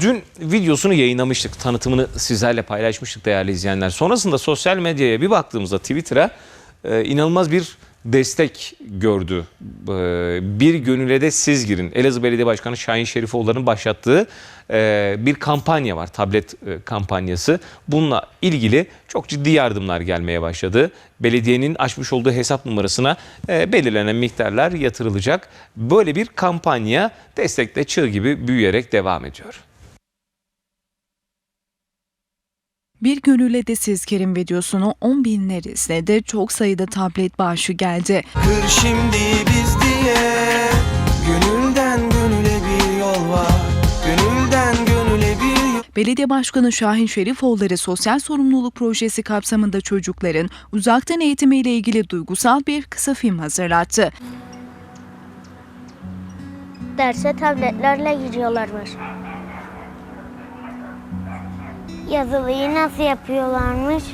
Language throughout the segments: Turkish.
Dün videosunu yayınlamıştık. Tanıtımını sizlerle paylaşmıştık değerli izleyenler. Sonrasında sosyal medyaya bir baktığımızda Twitter'a e, inanılmaz bir destek gördü. E, bir gönüle de siz girin. Elazığ Belediye Başkanı Şahin Şerifoğulları'nın başlattığı e, bir kampanya var. Tablet e, kampanyası. Bununla ilgili çok ciddi yardımlar gelmeye başladı. Belediyenin açmış olduğu hesap numarasına e, belirlenen miktarlar yatırılacak. Böyle bir kampanya destekle çığ gibi büyüyerek devam ediyor. Bir gönülle de siz Kerim videosunu 10 binler izledi. Çok sayıda tablet bağışı geldi. Kır şimdi biz diye Gönülden gönüle bir yol var Gönülden gönüle bir yol Belediye Başkanı Şahin Şerifoğulları sosyal sorumluluk projesi kapsamında çocukların uzaktan eğitimiyle ilgili duygusal bir kısa film hazırlattı. derse tabletlerle giriyorlarmış. Yazılıyı nasıl yapıyorlarmış?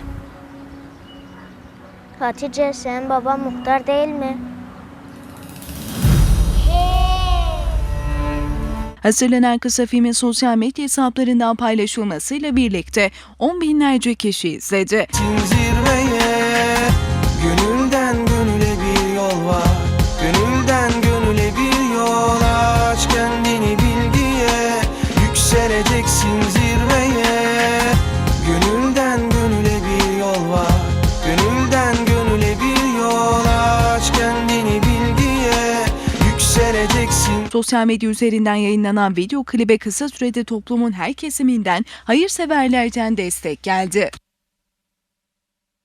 Hatice sen baba muhtar değil mi? Hazırlanan kısa filmin sosyal medya hesaplarından paylaşılmasıyla birlikte 10 binlerce kişi izledi. zirveye Gönülden gönüle bir yol var Gönülden gönüle bir yol aç kendini bilgiye Yükseleceksin zirveye Yükseleceksin Sosyal medya üzerinden yayınlanan video klibe kısa sürede toplumun her kesiminden, hayırseverlerden destek geldi.